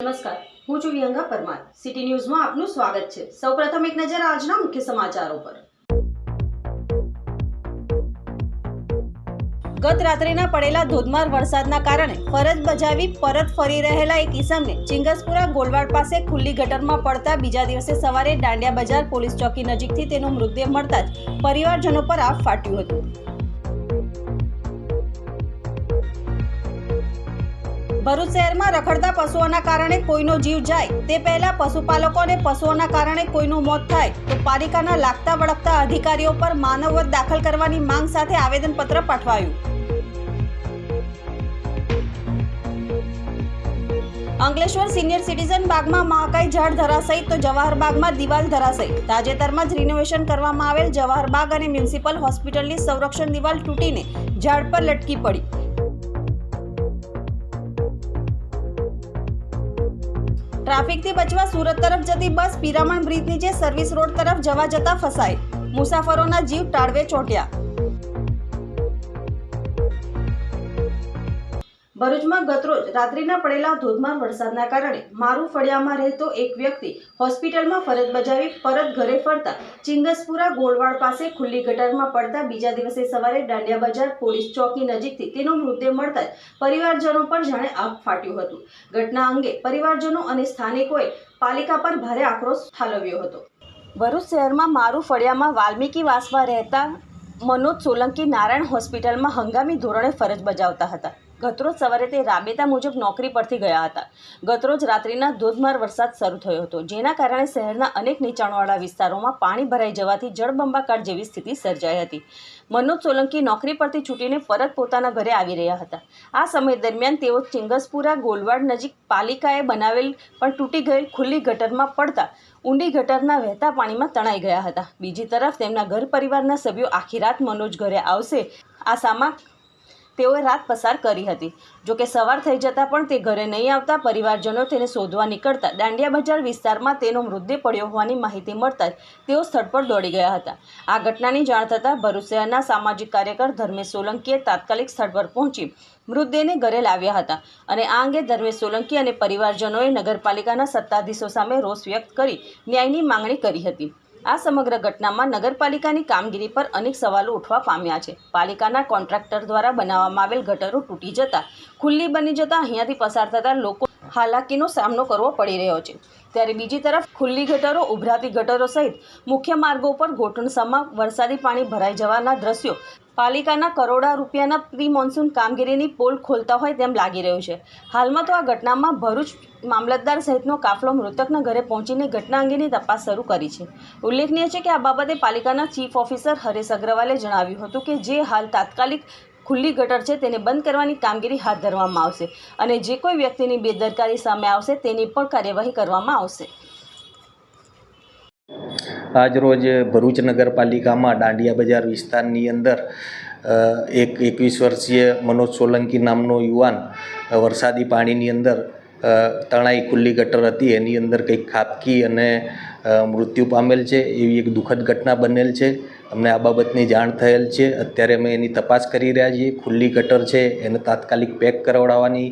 નમસ્કાર. હું છું વિહંગા પરમાર. સિટી ન્યૂઝમાં આપનું સ્વાગત છે. સૌપ્રથમ એક નજર આજના મુખ્ય સમાચારો પર. ગત રાત્રિના પડેલા ધોધમાર વરસાદના કારણે ફરજ બજાવી પરત ફરી રહેલા એક ઈસમને ચિંગસપુરા ગોલવાડ પાસે ખુલ્લી ગટરમાં પડતા બીજા દિવસે સવારે દાંડિયા બજાર પોલીસ ચોકી નજીકથી તેનો મૃતદેહ મળતા જ પરિવારજનો પર આફ ફાટ્યું હતું. ભરૂચ શહેરમાં રખડતા પશુઓના કારણે કોઈનો જીવ જાય. તે પહેલા પશુપાલકોને પશુઓના કારણે કોઈનું મોત થાય. તો પાલિકાના લાગતા વળગતા અધિકારીઓ પર માનવવત દાખલ કરવાની માંગ સાથે આવેદનપત્ર પાઠવાયું. અંકલેશ્વર સિનિયર સિટીઝન બાગમાં મહાકાઈ ઝાડ ધરાશય તો જવાહર બાગમાં દિવાલ ધરાશય. તાજેતરમાં જ રિનોવેશન કરવામાં આવેલ જવાહર બાગ અને મ્યુનિસિપલ હોસ્પિટલની સંરક્ષણ દિવાલ તૂટીને ઝાડ પર લટકી પડી. ટ્રાફિકથી બચવા સુરત તરફ જતી બસ પિરામણ બ્રિજ નીચે સર્વિસ રોડ તરફ જવા જતા ફસાઈ. મુસાફરોના જીવ ટાળવે ચોટ્યા. ભરૂચમાં ગતરોજ રાત્રિના પડેલા ધોધમાર વરસાદના કારણે મારુ ફળિયામાં રહેતો એક વ્યક્તિ હોસ્પિટલમાં ફરજ બજાવી પરત ઘરે ફરતા ચિંગસપુરા ગોળવાડ પાસે ખુલ્લી ગટરમાં પડતા બીજા દિવસે સવારે દાંડિયા બજાર પોલીસ ચોકી નજીકથી તેનો મૃતદેહ મળતા જ પરિવારજનો પર જાણે આગ ફાટ્યું હતું. ઘટના અંગે પરિવારજનો અને સ્થાનિકોએ પાલિકા પર ભારે આક્રોશ ઠાલવ્યો હતો. ભરૂચ શહેરમાં મારુ ફળિયામાં વાલ્મીકી વાસમાં રહેતા મનોજ સોલંકી નારાયણ હોસ્પિટલમાં હંગામી ધોરણે ફરજ બજાવતા હતા. ગતરોજ સવારે તે રાબેતા મુજબ નોકરી પરથી ગયા હતા. ગતરોજ રાત્રિના ધોધમાર વરસાદ શરૂ થયો હતો, જેના કારણે શહેરના અનેક નીચાણવાળા વિસ્તારોમાં પાણી ભરાઈ જવાથી જળબંબાકાર જેવી સ્થિતિ સર્જાઈ હતી. મનોજ સોલંકી નોકરી પરથી છૂટીને પરત પોતાના ઘરે આવી રહ્યા હતા. આ સમય દરમિયાન તેઓ ચિંગસપુરા ગોલવાડ નજીક પાલિકાએ બનાવેલ પણ તૂટી ગયેલ ખુલ્લી ગટરમાં પડતા ઊંડી ગટરના વહેતા પાણીમાં તણાઈ ગયા હતા. બીજી તરફ તેમના ઘર પરિવારના સભ્યો આખી રાત મનોજ ઘરે આવશે. આશામાં તેઓએ રાત પસાર કરી હતી. જોકે સવાર થઈ જતાં પણ તે ઘરે નહીં આવતા પરિવારજનો તેને શોધવા નીકળતા દાંડિયા બજાર વિસ્તારમાં તેનો મૃતદેહ પડ્યો હોવાની માહિતી મળતા તેઓ સ્થળ પર દોડી ગયા હતા. આ ઘટનાની જાણ થતાં ભરૂચ શહેરના સામાજિક કાર્યકર ધર્મેશ સોલંકીએ તાત્કાલિક સ્થળ પર પહોંચી મૃતદેહને ઘરે લાવ્યા હતા અને આ અંગે ધર્મેશ સોલંકી અને પરિવારજનોએ નગરપાલિકાના સત્તાધીશો સામે રોષ વ્યક્ત કરી ન્યાયની માંગણી કરી હતી. આ સમગ્ર ઘટનામાં નગરપાલિકાની કામગીરી પર અનેક સવાલો ઉઠવા પામ્યા છે. પાલિકાના કોન્ટ્રાક્ટર દ્વારા બનાવવામાં આવેલ ગટરો તૂટી જતા, ખુલ્લી બની જતા અહીંયાથી પસાર થતા લોકો હાલાકીનો સામનો કરવો પડી રહ્યો છે. ત્યારે બીજી તરફ ખુલ્લી ગટરો, ઉભરાતી ગટરો સહિત મુખ્ય માર્ગો પર ઘોટણસામાં વરસાદી પાણી ભરાઈ જવાના દ્રશ્યો. પાલિકાના કરોડા રૂપિયાના પ્રી મોન્સૂન કામગીરીની પોલ ખોલતા હોય તેમ લાગી રહ્યું છે. હાલમાં તો આ ઘટનામાં ભરૂચ મામલતદાર સહિતનો કાફલો મૃતકના ઘરે પહોંચીને ઘટના અંગેની તપાસ શરૂ કરી છે. ઉલ્લેખનીય છે કે આ બાબતે પાલિકાના ચીફ ઓફિસર હરેશ અગ્રવાલે જણાવ્યું હતું કે જે હાલ તાત્કાલિક ખુલ્લી ગટર છે તેને બંધ કરવાની કામગીરી હાથ ધરવામાં આવશે અને જે કોઈ વ્યક્તિની બેદરકારી સામે આવશે તેની પણ કાર્યવાહી કરવામાં આવશે. આજરોજ ભરૂચ નગરપાલિકામાં દાંડિયા બજાર વિસ્તારની અંદર એક એકવીસ વર્ષીય મનોજ સોલંકી નામનો યુવાન વરસાદી પાણીની અંદર તણાઈ ખુલ્લી ગટર હતી. એની અંદર કંઈક ખાબકી અને મૃત્યુ પામેલ છે, એવી એક દુઃખદ ઘટના બનેલ છે. અમને આ બાબતની જાણ થયેલ છે. અત્યારે અમે એની તપાસ કરી રહ્યા છીએ. ખુલ્લી ગટર છે, એને તાત્કાલિક પેક કરાવડાવવાની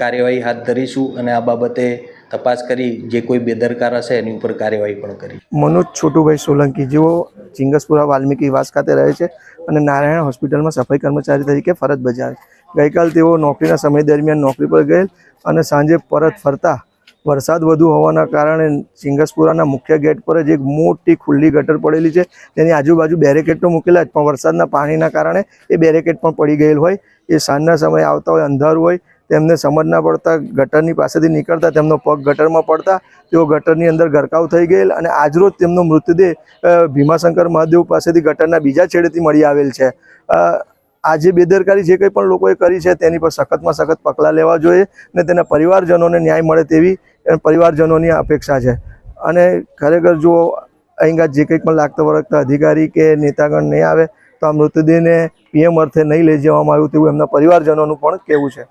કાર્યવાહી હાથ ધરીશું અને આ બાબતે તપાસ કરી, જે કોઈ બેદરકાર હશે એની ઉપર કાર્યવાહી પણ કરી. મનોજ છોટુભાઈ સોલંકી, જેઓ ચિંગસપુરા વાલ્મીકી વાસ ખાતે રહે છે અને નારાયણ હોસ્પિટલમાં સફાઈ કર્મચારી તરીકે ફરજ બજાવે ગઈકાલ તેઓ નોકરીના સમય દરમિયાન નોકરી પર ગયેલ અને સાંજે પરત ફરતા વરસાદ વધુ હોવાના કારણે સિંગસપુરાના મુખ્ય ગેટ પર જ એક મોટી ખુલ્લી ગટર પડેલી છે. તેની આજુબાજુ બેરેકેડ તો મૂકેલા જ, પણ વરસાદના પાણીના કારણે એ બેરેકેડ પણ પડી ગયેલ હોય. એ સાંજના સમયે આવતા હોય, અંધારું હોય, તેમને સમજ ના પડતા ગટરની પાસેથી નીકળતા, તેમનો પગ ગટરમાં પડતા, તેઓ ગટરની અંદર ગરકાવ થઈ ગયેલ અને આજરોજ તેમનો મૃતદેહ ભીમાશંકર મહાદેવ પાસેથી ગટરના બીજા છેડેથી મળી આવેલ છે. આજે બેદરકારી જે કંઈ પણ લોકોએ કરી છે તેની પર સખતમાં સખત પગલાં લેવા જોઈએ અને તેના પરિવારજનોને ન્યાય મળે તેવી પરિવારજનોની અપેક્ષા છે. અને ખરેખર જો અહીંયા જે કંઈ પણ લાગતા વળગતા અધિકારી કે નેતાગણ નહીં આવે, તો આ મૃતદેહને પીએમ અર્થે નહીં લઈ જવામાં આવ્યું તેવું એમના પરિવારજનોનું પણ કહેવું છે.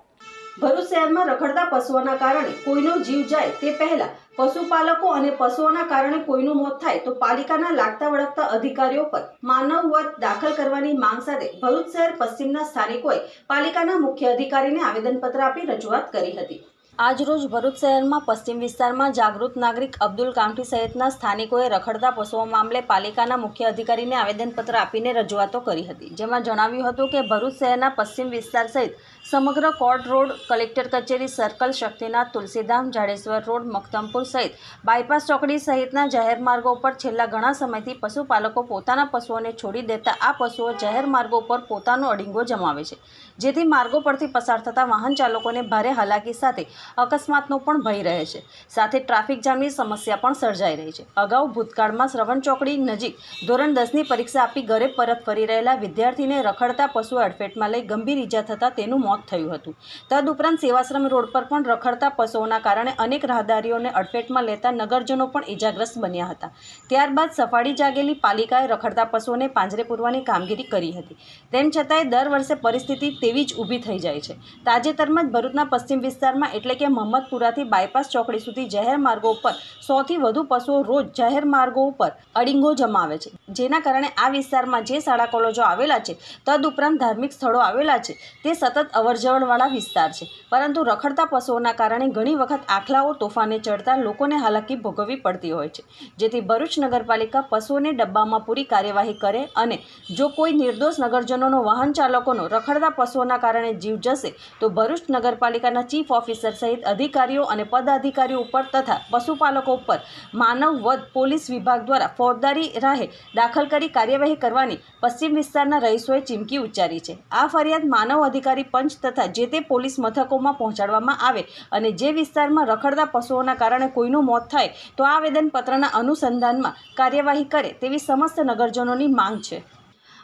ભરૂચ શહેરમાં રખડતા પશુઓના કારણે કોઈનો જીવ જાય તે પહેલા પશુપાલકો અને પશુઓના કારણે કોઈનું મોત થાય તો પાલિકાના લાગતા વળગતા અધિકારીઓ પર માનવ વધ દાખલ કરવાની માંગ સાથે ભરૂચ શહેર પશ્ચિમના સ્થાનિકોએ પાલિકાના મુખ્ય અધિકારીને આવેદનપત્ર આપી રજૂઆત કરી હતી. આજરોજ ભરૂચ શહેરમાં પશ્ચિમ વિસ્તારમાં જાગૃત નાગરિક અબ્દુલ કામઠી સહિતના સ્થાનિકોએ રખડતા પશુઓ મામલે પાલિકાના મુખ્ય અધિકારીને આવેદનપત્ર આપીને રજૂઆતો કરી હતી. જેમાં જણાવ્યું હતું કે ભરૂચ શહેરના પશ્ચિમ વિસ્તાર સહિત સમગ્ર કોર્ટ રોડ કલેક્ટર કચેરી સર્કલ શક્તિનાથ તુલસીધામ જાડેશ્વર રોડ મખતમપુર સહિત બાયપાસ ચોકડી સહિતના જાહેર માર્ગો ઉપર છેલ્લા ઘણા સમયથી પશુપાલકો પોતાના પશુઓને છોડી દેતા આ પશુઓ જાહેર માર્ગો પર પોતાનો અડીંગો જમાવે છે. જેથી માર્ગો પરથી પસાર થતા વાહન ચાલકોને ભારે હાલાકી સાથે અકસ્માતનો પણ ભય રહે છે. સાથે ટ્રાફિક જામની સમસ્યા પણ સર્જાઈ રહી છે. અગાઉ ભૂતકાળમાં શ્રવણ ચોકડી નજીક ધોરણ દસની પરીક્ષા આપી ઘરે પરત ફરી રહેલા વિદ્યાર્થીને રખડતા પશુ અડફેટમાં લઈ ગંભીર ઈજા થતાં તેનું મોત થયું હતું. તદુપરાંત સેવાશ્રમ રોડ પર પણ રખડતા પશુઓના કારણે અનેક રાહદારીઓને અડફેટમાં લેતા નગરજનો પણ ઈજાગ્રસ્ત બન્યા હતા. ત્યારબાદ સફાળી જાગેલી પાલિકાએ રખડતા પશુઓને પાંજરે પૂરવાની કામગીરી કરી હતી. તેમ છતાંય દર વર્ષે પરિસ્થિતિ તેવી જ ઊભી થઈ જાય છે. તાજેતરમાં જ ભરૂચના પશ્ચિમ વિસ્તારમાં એટલે કે મહમ્મદપુરાથી બાયપાસ ચોકડી સુધી જાહેર માર્ગો ઉપર સોથી વધુ પશુઓ રોજ જાહેર માર્ગો ઉપર અડીંગો જમાવે છે. જેના કારણે આ વિસ્તારમાં જે શાળા કોલેજો આવેલા છે, તદુપરાંત ધાર્મિક સ્થળો આવેલા છે, તે સતત અવરજવરવાળા વિસ્તાર છે. પરંતુ રખડતા પશુઓના કારણે ઘણી વખત આખલાઓ, તોફાને ચડતા લોકોને હાલાકી ભોગવવી પડતી હોય છે. જેથી ભરૂચ નગરપાલિકા પશુઓને ડબ્બામાં પૂરી કાર્યવાહી કરે અને જો કોઈ નિર્દોષ નગરજનોનો વાહન ચાલકોનો રખડતા પશુઓના કારણે જીવ જશે, તો ભરૂચ નગરપાલિકાના ચીફ ઓફિસર સહિત અધિકારીઓ અને પદાધિકારીઓ ઉપર તથા પશુપાલકો ઉપર માનવ વધ પોલીસ વિભાગ દ્વારા ફોજદારી રાહે દાખલ કરી કાર્યવાહી કરવાની પશ્ચિમ વિસ્તારના રહીશોએ ચીમકી ઉચ્ચારી છે. આ ફરિયાદ માનવ અધિકારી પંચ તથા જે તે પોલીસ મથકોમાં પહોંચાડવામાં આવે અને જે વિસ્તારમાં રખડતા પશુઓના કારણે કોઈનું મોત થાય તો આ આવેદનપત્રના અનુસંધાનમાં કાર્યવાહી કરે તેવી સમસ્ત નગરજનોની માંગ છે.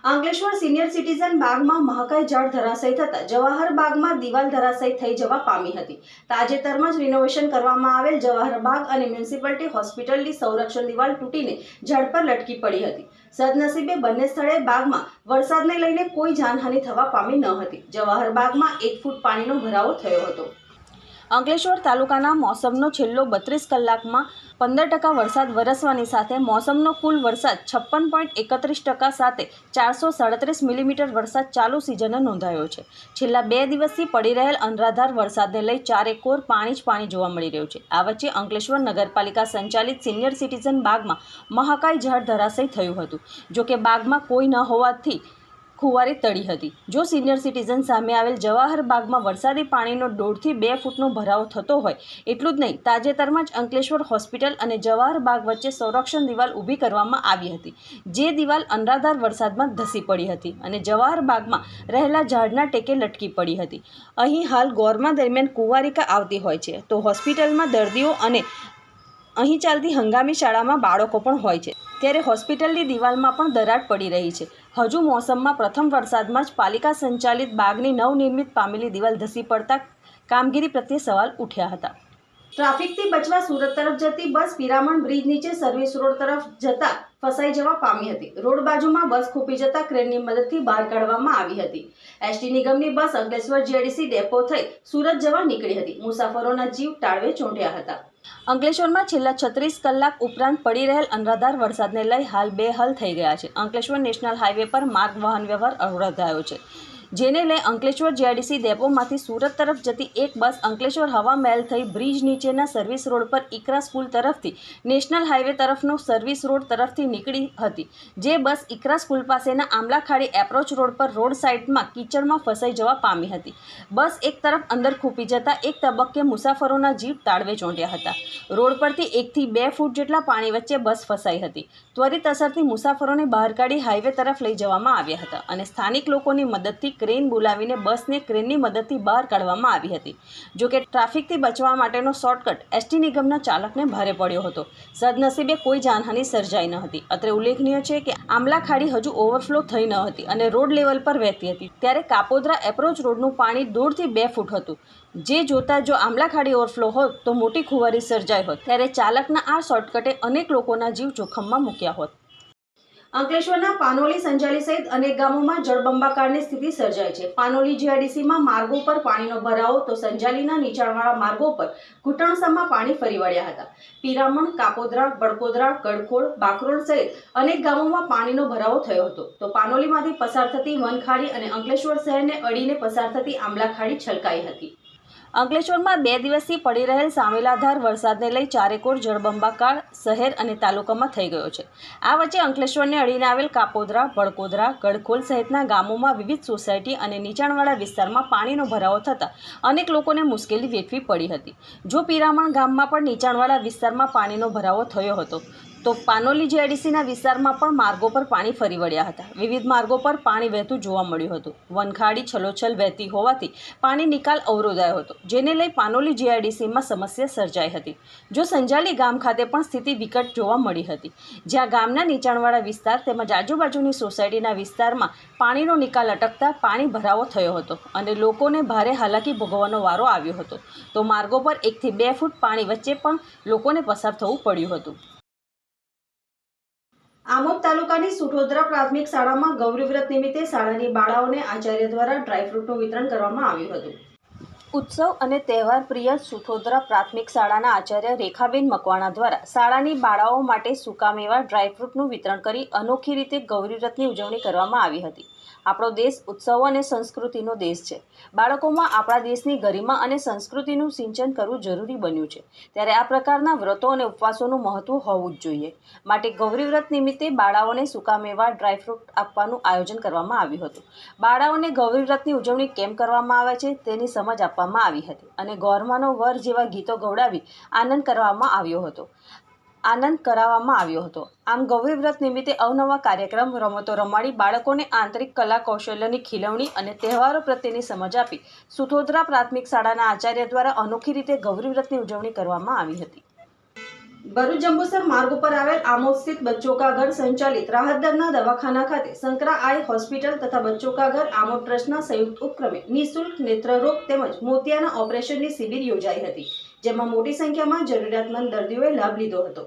અંકલેશ્વર સિનિયર સિટીઝન બાગમાં મહાકાય જળ ધરાશય થતા જવાહર બાગમાં દિવાલ ધરાશય થઈ જવા પામી હતી. તાજેતરમાં જ રિનોવેશન કરવામાં આવેલ જવાહર બાગ અને મ્યુનિસિપાલિટી હોસ્પિટલની સંરક્ષણ દિવાલ તૂટીને ઝાડ પર લટકી પડી હતી. સદનસીબે બંને સ્થળે બાગમાં વરસાદને લઈને કોઈ જાનહાનિ થવા પામી ન હતી. જવાહર બાગમાં એક ફૂટ પાણીનો ભરાવો થયો હતો. અંકલેશ્વર તાલુકાના મોસમનો છેલ્લો બત્રીસ કલાકમાં પંદર ટકા વરસાદ વરસવાની સાથે મોસમનો કુલ વરસાદ છપ્પન પોઈન્ટ એકત્રીસ ટકા સાથે ચારસો સાડત્રીસ મિલીમીટર વરસાદ ચાલુ સિઝને નોંધાયો છે. છેલ્લા બે દિવસથી પડી રહેલ અનરાધાર વરસાદને લઈ ચારેકોર પાણી જ પાણી જોવા મળી રહ્યું છે. આ વચ્ચે અંકલેશ્વર નગરપાલિકા સંચાલિત સિનિયર સિટીઝન બાગમાં મહાકાય ઝાડ ધરાશય થયું હતું. જોકે બાગમાં કોઈ ન હોવાથી ખુવારી તળી હતી. જો સિનિયર સિટીઝન સામે આવેલ જવાહર બાગમાં વરસાદી પાણીનો દોઢથી બે ફૂટનો ભરાવો થતો હોય, એટલું જ નહીં, તાજેતરમાં જ અંકલેશ્વર હોસ્પિટલ અને જવાહર બાગ વચ્ચે સંરક્ષણ દિવાલ ઊભી કરવામાં આવી હતી, જે દિવાલ અનરાધાર વરસાદમાં ધસી પડી હતી અને જવાહર બાગમાં રહેલા ઝાડના ટેકે લટકી પડી હતી. અહીં હાલ ગોરમા દરમિયાન કુંવારિકા આવતી હોય છે, તો હોસ્પિટલમાં દર્દીઓ અને અહીં ચાલતી હંગામી શાળામાં બાળકો પણ હોય છે. ત્યારે હોસ્પિટલની દિવાલમાં પણ દરાર પડી રહી છે. હજુ મોસમમાં પ્રથમ વરસાદમાં જ પાલિકા સંચાલિત બાગની નવનિર્મિત પામેલી દિવાલ ધસી પડતા કામગીરી પ્રત્યે સવાલ ઉઠ્યા હતા. ટ્રાફિકથી બચવા સુરત તરફ જતી બસ પિરામણ બ્રિજ નીચે સર્વિસ રોડ તરફ જતા ફસાઈ જવા પામી હતી. રોડ બાજુમાં બસ ખૂપી જતા ક્રેનની મદદથી બહાર કાઢવામાં આવી હતી. એસટી નિગમની બસ અંકલેશ્વર જીઆઈડીસી ડેપો થઈ સુરત જવા નીકળી હતી. મુસાફરોના જીવ ટાળવે ચોંટ્યા હતા. અંકલેશ્વરમાં છેલ્લા છત્રીસ કલાક ઉપરાંત પડી રહેલ અનરાધાર વરસાદને લઈ હાલ બે હલ થઈ ગયા છે. અંકલેશ્વર નેશનલ હાઈવે પર માર્ગ વાહન વ્યવહાર અવરોધાયો છે. જેને લઈ અંકલેશ્વર જીઆઈડીસી ડેપોમાંથી સુરત તરફ જતી એક બસ અંકલેશ્વર હવા મહેલ થઈ બ્રિજ નીચેના સર્વિસ રોડ પર ઇકરા સ્કૂલ તરફથી, નેશનલ હાઈવે તરફનો સર્વિસ રોડ તરફથી નીકળી હતી. જે બસ ઇકરા સ્કૂલ પાસેના આમલાખાડી એપ્રોચ રોડ પર રોડ સાઇડમાં કીચડમાં ફસાઈ જવા પામી હતી. બસ એક તરફ અંદર ખૂપી જતાં એક તબક્કે મુસાફરોના જીવ તાળવે ચોંટ્યા હતા. રોડ પરથી એકથી બે ફૂટ જેટલા પાણી વચ્ચે બસ ફસાઈ હતી. ત્વરિત અસરથી મુસાફરોને બહાર કાઢી હાઈવે તરફ લઈ જવામાં આવ્યા હતા અને સ્થાનિક લોકોની મદદથી ક્રેન બોલાવીને બસને ક્રેનની મદદથી બહાર કાઢવામાં આવી હતી. જોકે ટ્રાફિકથી બચવા માટેનો શોર્ટકટ એસટી નિગમના ચાલકને ભારે પડ્યો હતો. સદનસીબે કોઈ જાનહાનિ સર્જાઈ ન હતી. અત્રે ઉલ્લેખનીય છે કે આમલા ખાડી હજુ ઓવરફ્લો થઈ ન હતી અને રોડ લેવલ પર વહેતી હતી. ત્યારે કાપોદ્રા એપ્રોચ રોડનું પાણી દોઢથી બે ફૂટ હતું. જે જોતા જો આમલા ખાડી ઓવરફ્લો હોત તો મોટી ખુવારી સર્જાઈ હોત. ત્યારે ચાલકના આ શોર્ટકટે અનેક લોકોના જીવ જોખમમાં મૂક્યા હોત. અંકલેશ્વરના પાનોલી સંજાલી સહિત અનેક ગામોમાં જળબંબાકારની સ્થિતિ સર્જાઈ છે. પાનોલી જીઆઈડીસીમાં માર્ગો પર પાણીનો ભરાવો તો સંજાલીના નીચાણવાળા માર્ગો પર ઘૂંટણસામાં પાણી ફરી વળ્યા હતા. પીરામણ, કાપોદ્રા બડકોદરા ગડખોળ બાકરોલ સહિત અનેક ગામોમાં પાણીનો ભરાવો થયો હતો. તો પાનોલીમાંથી પસાર થતી વનખાડી અને અંકલેશ્વર શહેરને અડીને પસાર થતી આમલા ખાડી છલકાઈ હતી. અંકલેશ્વરમાં બે દિવસથી પડી રહેલ સામેલાધાર વરસાદને લઈ ચારેકોર જળબંબાકાર શહેર અને તાલુકામાં થઈ ગયો છે. આ વચ્ચે અંકલેશ્વરને અડીને આવેલ કાપોદરા બળકોદરા ગડખોલ સહિતના ગામોમાં વિવિધ સોસાયટી અને નીચાણવાળા વિસ્તારમાં પાણીનો ભરાવો થતાં અનેક લોકોને મુશ્કેલી વેઠવી પડી હતી. જો પીરામણ ગામમાં પણ નીચાણવાળા વિસ્તારમાં પાણીનો ભરાવો થયો હતો તો પાનોલી જીઆઈડીસીના વિસ્તારમાં પણ માર્ગો પર પાણી ફરી વળ્યા હતા. વિવિધ માર્ગો પર પાણી વહેતું જોવા મળ્યું હતું. વનખાડી છલોછલ વહેતી હોવાથી પાણી નિકાલ અવરોધાયો હતો. જેને લઈ પાનોલી જીઆઈડીસીમાં સમસ્યા સર્જાઈ હતી. જો સંજાલી ગામ ખાતે પણ સ્થિતિ વિકટ જોવા મળી હતી. જ્યાં ગામના નીચાણવાળા વિસ્તાર તેમજ આજુબાજુની સોસાયટીના વિસ્તારમાં પાણીનો નિકાલ અટકતા પાણી ભરાવો થયો હતો અને લોકોને ભારે હાલાકી ભોગવવાનો વારો આવ્યો હતો. તો માર્ગો પર એકથી બે ફૂટ પાણી વચ્ચે પણ લોકોને પસાર થવું પડ્યું હતું. આમોદ તાલુકાની સુઠોદરા પ્રાથમિક શાળામાં ગૌરીવ્રત નિમિત્તે શાળાની બાળાઓને આચાર્ય દ્વારા ડ્રાયફ્રૂટનું વિતરણ કરવામાં આવ્યું હતું. ઉત્સવ અને તહેવાર પ્રિય સુઠોદરા પ્રાથમિક શાળાના આચાર્ય રેખાબેન મકવાણા દ્વારા શાળાની બાળાઓ માટે સુકામેવા ડ્રાયફ્રૂટનું વિતરણ કરી અનોખી રીતે ગૌરીવ્રતની ઉજવણી કરવામાં આવી હતી. આપણો દેશ ઉત્સવો અને સંસ્કૃતિનો દેશ છે. બાળકોમાં આપણા દેશની ગરિમા અને સંસ્કૃતિનું સિંચન કરવું જરૂરી બન્યું છે. ત્યારે આ પ્રકારના વ્રતો અને ઉપવાસોનું મહત્વ હોવું જ જોઈએ. માટે ગૌરી વ્રત નિમિત્તે બાળાઓને સૂકા મેવા ડ્રાયફ્રૂટ આપવાનું આયોજન કરવામાં આવ્યું હતું. બાળાઓને ગૌરી વ્રતની ઉજવણી કેમ કરવામાં આવે છે તેની સમજ આપવામાં આવી હતી અને ગોરમાનો વર જેવા ગીતો ગવડાવી આનંદ કરવામાં આવ્યો હતો. આનંદ કરાવવામાં આવ્યો હતો. આમ ગૌરી વ્રત નિમિત્તે અવનવા કાર્યક્રમ રમતો રમાડી બાળકોને આંતરિક કલા કૌશલ્યની ખીલવણી અને તહેવારો પ્રત્યેની સમજ આપી સુથોદરા પ્રાથમિક શાળાના આચાર્ય દ્વારા અનોખી રીતે ગૌરી વ્રતની ઉજવણી કરવામાં આવી હતી. ભરૂચ જંબુસર માર્ગ ઉપર આવેલ આમોદ સ્થિત બચ્ચો કા ઘર સંચાલિત રાહતદરના દવાખાના ખાતે સંકરા આઈ હોસ્પિટલ તથા બચ્ચો કા ઘર આમોદ ટ્રસ્ટના સંયુક્ત ઉપક્રમે નિઃશુલ્ક નેત્રરોગ તેમજ મોતિયાના ઓપરેશનની શિબિર યોજાઈ હતી, જેમાં મોટી સંખ્યામાં જરૂરિયાતમંદ દર્દીઓએ લાભ લીધો હતો.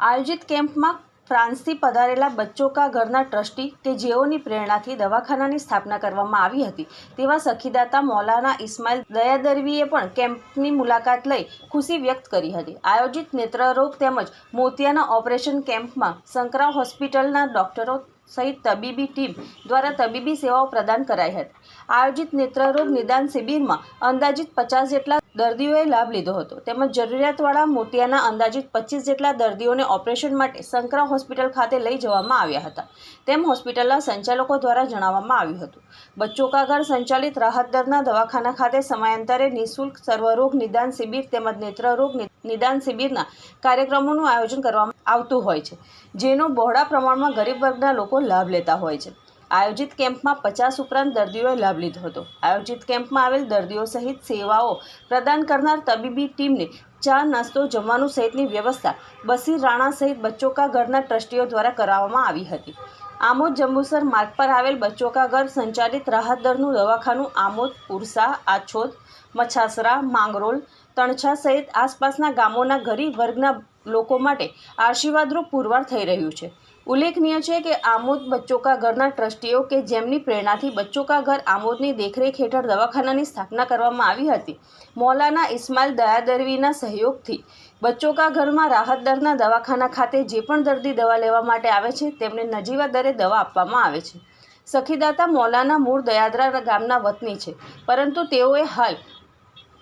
આયોજિત કેમ્પમાં ફ્રાન્સથી પધારેલા બચ્ચો કા ઘરના ટ્રસ્ટી કે જેઓની પ્રેરણાથી દવાખાનાની સ્થાપના કરવામાં આવી હતી, તેવા સખીદાતા મૌલાના ઇસ્માઇલ દયાદરવીએ પણ કેમ્પની મુલાકાત લઈ ખુશી વ્યક્ત કરી હતી. આયોજિત નેત્રરોગ તેમજ મોતિયાના ઓપરેશન કેમ્પમાં સંકરા હોસ્પિટલના ડોક્ટરો સહિત તબીબી ટીમ દ્વારા તબીબી સેવાઓ પ્રદાન કરાઈ હતી. આયોજિત નેત્રરોગ નિદાન શિબિરમાં અંદાજિત પચાસ જેટલા દર્દીઓએ લાભ લીધો હતો. તેમજ જરૂરિયાતવાળા મોતિયાના અંદાજિત પચીસ જેટલા દર્દીઓને ઓપરેશન માટે સંકરા હોસ્પિટલ ખાતે લઈ જવામાં આવ્યા હતા. તેમ હોસ્પિટલના સંચાલકો દ્વારા જણાવવામાં આવ્યું હતું. બચ્ચો કાગર સંચાલિત રાહત દરના દવાખાના ખાતે સમયાંતરે નિઃશુલ્ક સર્વરોગ નિદાન શિબિર તેમજ નેત્રરોગ નિદાન શિબિરના કાર્યક્રમોનું આયોજન કરવામાં આવતું હોય છે, જેનો બહોળા પ્રમાણમાં ગરીબ વર્ગના લોકો લાભ લેતા હોય છે. આયોજિત કેમ્પમાં પચાસ ઉપરાંત દર્દીઓએ લાભ લીધો હતો. આયોજિત કેમ્પમાં આવેલ દર્દીઓ સહિત સેવાઓ પ્રદાન કરનાર તબીબી ટીમને ચા, નાસ્તો, જમવાનું સહિતની વ્યવસ્થા બસીર રાણા સહિત બચ્ચોકા ઘરના ટ્રસ્ટીઓ દ્વારા કરાવવામાં આવી હતી. આમોદ જંબુસર માર્ગ પર આવેલ બચ્ચોકા ઘર સંચાલિત રાહત દરનું દવાખાનું આમોદ પુરસા આછોદ, મછાસરા, માંગરોલ, તણછા સહિત આસપાસના ગામોના ગરીબ વર્ગના લોકો માટે આશીર્વાદરૂપ પુરવાર થઈ રહ્યું છે. ઉલ્લેખનીય છે કે આમોદ બચ્ચોકા ઘરના ટ્રસ્ટીઓ કે જેમની પ્રેરણાથી બચ્ચોકા ઘર આમોદની દેખરેખ હેઠળ દવાખાનાની સ્થાપના કરવામાં આવી હતી. મૌલાના ઇસ્માઇલ દયાદરવીના સહયોગથી બચ્ચો કા ઘરમાં રાહત દરના દવાખાના ખાતે જે પણ દર્દી દવા લેવા માટે આવે છે, તેમને નજીવા દરે દવા આપવામાં આવે છે. સખીદાતા મૌલાના મૂળ દયાદરા ગામના વતની છે. પરંતુ તેઓએ હાલ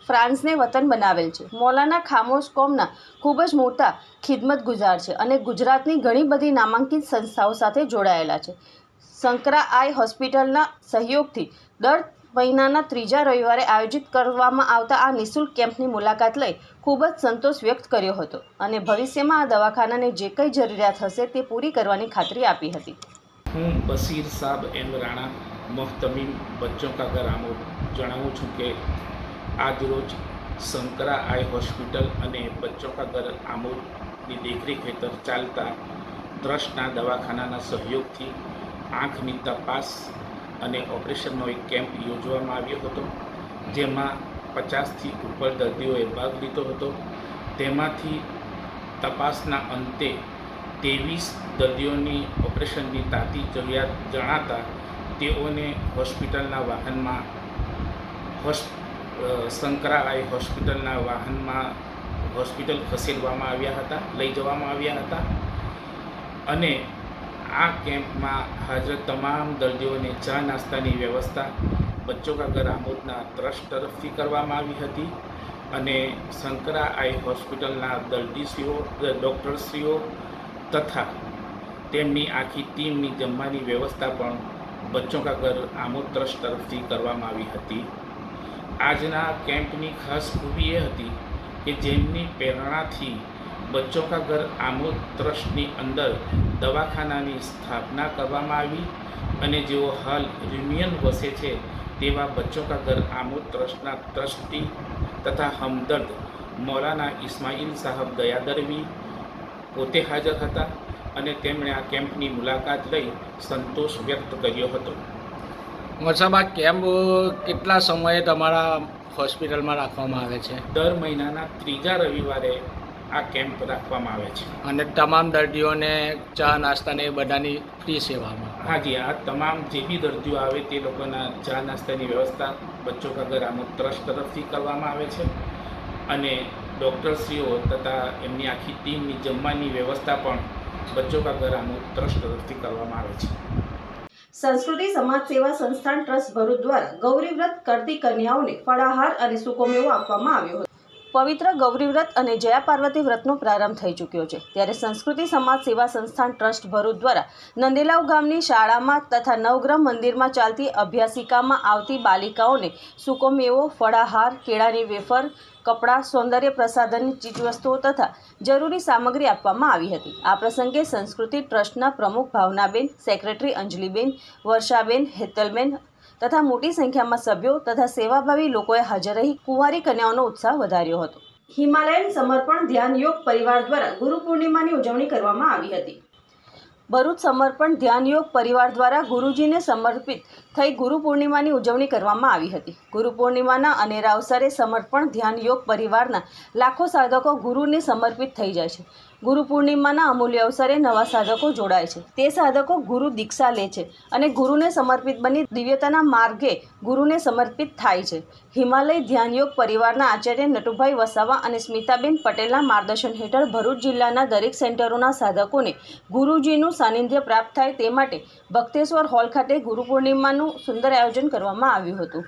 ફ્રાન્સને વતન બનાવેલ છે. મૌલાના ખામોશ કોમના ખૂબ જ મોટા ખિદમત ગુજાર છે અને ગુજરાતની ઘણી બધી નામાંકિત સંસ્થાઓ સાથે જોડાયેલા છે. સંકરા આઈ હોસ્પિટલના સહયોગથી દર મહિનાના ત્રીજા રવિવારે આયોજિત કરવામાં આવતા આ નિઃશુલ્ક કેમ્પની મુલાકાત લઈ ખૂબ જ સંતોષ વ્યક્ત કર્યો હતો અને ભવિષ્યમાં આ દવાખાનાને જે કંઈ જરૂરિયાત હશે તે પૂરી કરવાની ખાતરી આપી હતી. હું બસીર સાબ એમ રાણા મોહતમીમ બચ્ચો કા ઘર જણાવું છું કે આજરોજ શંકરા આઈ હોસ્પિટલ અને બચ્ચો કા ઘર આમોદની દેખરેખ હેઠળ ચાલતા ટ્રસ્ટના દવાખાનાના સહયોગથી આંખની તપાસ અને ઓપરેશનનો એક કેમ્પ યોજવામાં આવ્યો હતો જેમાં પચાસથી ઉપર દર્દીઓએ ભાગ લીધો હતો. તેમાંથી તપાસના અંતે ત્રેવીસ દર્દીઓની ઓપરેશનની તાતી જરૂરિયાત જણાતા તેઓને હોસ્પિટલના વાહનમાં હોસ્ અ, શંકરા આઈ હોસ્પિટલના વાહનમાં હોસ્પિટલ ખસેડવામાં આવ્યા હતા, લઈ જવામાં આવ્યા હતા. અને આ કેમ્પમાં હાજર તમામ દર્દીઓને ચા નાસ્તાની વ્યવસ્થા બચ્ચો કા ઘર આમોદના ટ્રસ્ટ તરફથી કરવામાં આવી હતી અને શંકરા આઈ હોસ્પિટલના દર્દીશ્રીઓ ડૉક્ટરશ્રીઓ તથા તેમની આખી ટીમની જમવાની વ્યવસ્થા પણ બચ્ચો કા ઘર આમોદ ટ્રસ્ટ તરફથી કરવામાં આવી હતી. આજના કેમ્પની ખાસ ખૂબી એ હતી કે જેમની પ્રેરણાથી બચ્ચો કા ઘર આમોદ ટ્રસ્ટની અંદર દવાખાનાની સ્થાપના કરવામાં આવી અને જેઓ હાલ યુનિયન વસે છે તેવા બચ્ચો કા ઘર આમોદ ટ્રસ્ટના ટ્રસ્ટી તથા હમદર્દ મૌલાના ઇસ્માઇલ સાહબ દયાદરવી પોતે હાજર હતા અને તેમણે આ કેમ્પની મુલાકાત લઈ સંતોષ વ્યક્ત કર્યો હતો. વરસાબા કેમ્પ કેટલા સમયે તમારા હોસ્પિટલમાં રાખવામાં આવે છે? દર મહિનાના ત્રીજા રવિવારે આ કેમ્પ રાખવામાં આવે છે. અને તમામ દર્દીઓને ચા નાસ્તાને બધાની ફ્રી સેવામાં? હાજી આ તમામ જે બી દર્દીઓ આવે તે લોકોના ચા નાસ્તાની વ્યવસ્થા બચ્ચો કા ઘર આમોદ ટ્રસ્ટ તરફથી કરવામાં આવે છે. અને ડૉક્ટરશ્રીઓ તથા એમની આખી ટીમની જમવાની વ્યવસ્થા પણ બચ્ચો કા ઘર ટ્રસ્ટ તરફથી કરવામાં આવે છે. સંસ્કૃતિ સમાજ સેવા સંસ્થાન ટ્રસ્ટ ભરૂચ દ્વારા ગૌરીવ્રત કરતી કન્યાઓને ફળાહાર અને સુકોમેવો આપવામાં આવ્યો હતો. પવિત્ર ગૌરી વ્રત અને જયા પાર્વતી વ્રતનો પ્રારંભ થઈ ચૂક્યો છે. ત્યારે સંસ્કૃતિ સમાજ સેવા સંસ્થાન ટ્રસ્ટ ભરૂચ દ્વારા નંદેલાવ ગામની શાળામાં તથા નવગ્રહ મંદિરમાં ચાલતી અભ્યાસિકામાં આવતી બાલિકાઓને સુકો મેવો, ફળાહાર, કેળાની વેફર કપડાં, સૌંદર્ય પ્રસાધનની ચીજવસ્તુઓ તથા જરૂરી સામગ્રી આપવામાં આવી હતી. આ પ્રસંગે સંસ્કૃતિ ટ્રસ્ટના પ્રમુખ ભાવનાબેન, સેક્રેટરી અંજલિબેન, વર્ષાબેન, હેતલબેન તથા મોટી સંખ્યામાં સભ્યો તથા સેવાભાવી લોકોએ હાજર રહી કુંવારી કન્યાઓનો ઉત્સાહ વધાર્યો હતો. હિમાલયન સમર્પણ ધ્યાન યોગ પરિવાર દ્વારા ગુરુ પૂર્ણિમાની ઉજવણી કરવામાં આવી હતી. ભરૂચ સમર્પણ ધ્યાન યોગ પરિવાર દ્વારા ગુરુજીને સમર્પિત થઈ ગુરુ પૂર્ણિમાની ઉજવણી કરવામાં આવી હતી. ગુરુ પૂર્ણિમાના અનેરા અવસરે સમર્પણ ધ્યાન યોગ પરિવારના લાખો સાધકો ગુરુને સમર્પિત થઈ જાય છે. ગુરુ પૂર્ણિમાના અમૂલ્ય અવસરે નવા સાધકો જોડાય છે. તે સાધકો ગુરુ દીક્ષા લે છે અને ગુરુને સમર્પિત બની દિવ્યતાના માર્ગે ગુરુને સમર્પિત થાય છે. હિમાલય ધ્યાનયોગ પરિવારના આચાર્ય નટુભાઈ વસાવા અને સ્મિતાબેન પટેલના માર્ગદર્શન હેઠળ ભરૂચ જિલ્લાના દરેક સેન્ટરોના સાધકોને ગુરુજીનું સાનિધ્ય પ્રાપ્ત થાય તે માટે ભક્તેશ્વર હોલ ખાતે ગુરુ પૂર્ણિમાનું સુંદર આયોજન કરવામાં આવ્યું હતું.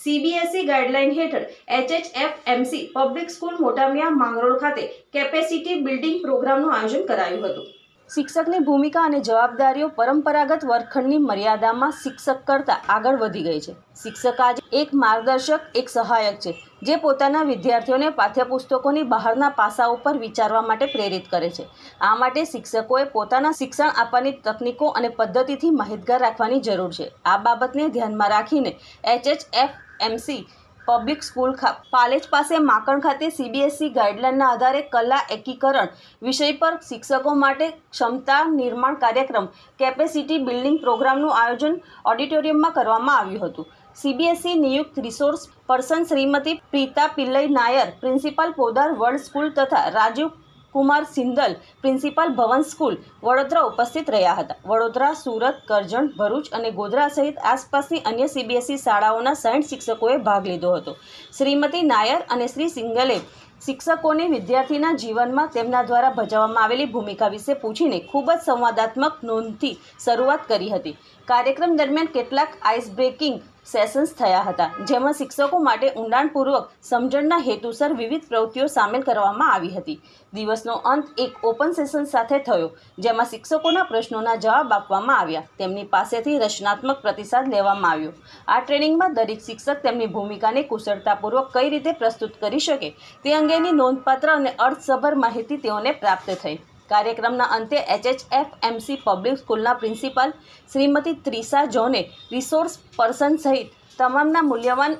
સીબીએસઈ ગાઈડલાઈન હેઠળ HHFMC public school Motamiya Mangrol ખાતે કેપેસિટી બિલ્ડિંગ પ્રોગ્રામનું આયોજન કરાયું હતું. શિક્ષકની ભૂમિકા અને જવાબદારીઓ પરંપરાગત વર્ગખંડની મર્યાદામાં શિક્ષક કરતાં આગળ વધી ગઈ છે. શિક્ષક આજે એક માર્ગદર્શક, એક સહાયક છે, જે પોતાના વિદ્યાર્થીઓને પાઠ્યપુસ્તકોની બહારના પાસા ઉપર વિચારવા માટે પ્રેરિત કરે છે. આ માટે શિક્ષકોએ પોતાના શિક્ષણ આપવાની તકનીકો અને પદ્ધતિથી માહિતગાર રાખવાની જરૂર છે. આ બાબતને ધ્યાનમાં રાખીને HHF MC public school Palej પાસે માકણ ખાતે સીબીએસઈ ગાઈડલાઇનના આધારે કલા એકીકરણ વિષય પર શિક્ષકો માટે ક્ષમતા નિર્માણ કાર્યક્રમ કેપેસિટી બિલ્ડિંગ પ્રોગ્રામનું આયોજન ઓડિટોરિયમમાં કરવામાં આવ્યું હતું. સીબીએસઈ નિયુક્ત resource person Shrimati Preeta Pillai Nair principal Podar world school તથા રાજીવ કુમાર સિંદલ પ્રિન્સિપાલ ભવન સ્કૂલ વડોદરા ઉપસ્થિત રહ્યા હતા. વડોદરા, સુરત, કરજણ, ભરૂચ અને ગોધરા સહિત આસપાસની અન્ય સીબીએસઈ શાળાઓના સાઠ શિક્ષકોએ ભાગ લીધો હતો. શ્રીમતી નાયર અને શ્રી સિંગલે શિક્ષકોને વિદ્યાર્થીના જીવનમાં તેમના દ્વારા ભજવવામાં આવેલી ભૂમિકા વિશે પૂછીને ખૂબ જ સંવાદાત્મક નોંધથી શરૂઆત કરી હતી. કાર્યક્રમ દરમિયાન કેટલાક આઇસ બ્રેકિંગ સેશન્સ થયા હતા, જેમાં શિક્ષકો માટે ઊંડાણપૂર્વક સમજણના હેતુસર વિવિધ પ્રવૃત્તિઓ સામેલ કરવામાં આવી હતી. દિવસનો અંત એક ઓપન સેશન સાથે થયો, જેમાં શિક્ષકોના પ્રશ્નોના જવાબ આપવામાં આવ્યા. તેમની પાસેથી રચનાત્મક પ્રતિસાદ લેવામાં આવ્યો. આ ટ્રેનિંગમાં દરેક શિક્ષક તેમની ભૂમિકાને કુશળતાપૂર્વક કઈ રીતે પ્રસ્તુત કરી શકે, તે અંગેની નોંધપાત્ર અને અર્થસભર માહિતી તેઓને પ્રાપ્ત થઈ. કાર્યક્રમના અંતે એચએચએફ એમસી પબ્લિક સ્કૂલના principal Shrimati Trisha John resource person સહિત તમામના મૂલ્યવાન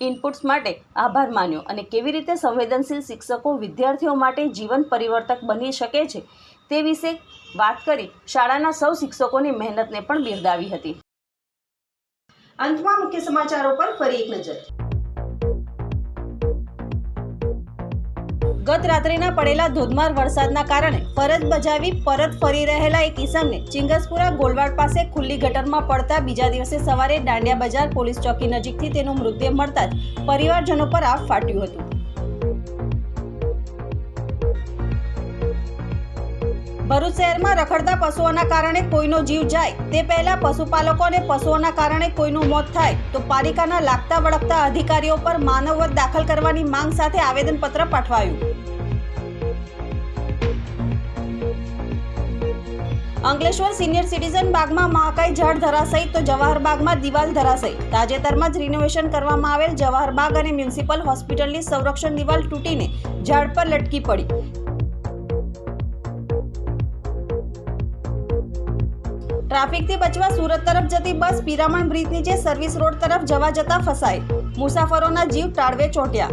ઇનપુટ્સ માટે આભાર માન્યો અને કેવી રીતે સંવેદનશીલ શિક્ષકો વિદ્યાર્થીઓ માટે જીવન પરિવર્તક બની શકે છે તે વિશે વાત કરી શાળાના સૌ શિક્ષકોની મહેનતને પણ બિરદાવી હતી. અંતમાં મુખ્ય સમાચારો પર ફરી એક નજર. ગત રાત્રિના પડેલા ધોધમાર વરસાદના કારણે ફરજ બજાવી પરત ફરી રહેલા એક ઈસમને ચિંગસપુરા ગોલવાડ પાસે ખુલ્લી ગટરમાં પડતા બીજા દિવસે સવારે દાંડિયા બજાર પોલીસ ચોકી નજીકથી તેનું મૃતદેહ મળતા જ પરિવારજનો પર આફ ફાટ્યું હતું. ભરૂચ શહેરમાં રખડતા પશુઓના કારણે કોઈનો જીવ જાય તે પહેલા પશુપાલકો અને પશુઓના કારણે કોઈનું મોત થાય તો પાલિકાના લાગતા વળગતા અધિકારીઓ પર માનવવધ દાખલ કરવાની માંગ સાથે આવેદનપત્ર પાઠવાયું. અંકલેશ્વર સિનિયર સિટીઝન બાગમાં મહાકાઈ ઝાડ ધરાશયી તો જવાહર બાગમાં દિવાલ ધરાશયી તાજેતરમાં જ રિનોવેશન કરવામાં આવેલ જવાહર બાગ અને મ્યુનિસિપલ હોસ્પિટલની સંરક્ષણ દિવાલ તૂટીને ઝાડ પર લટકી પડી. ટ્રાફિકથી બચવા સુરત તરફ જતી બસ પિરામણ બ્રિજ નીચે સર્વિસ રોડ તરફ જવા જતા ફસાઈ. મુસાફરોના જીવ ટાળવે ચોટ્યા.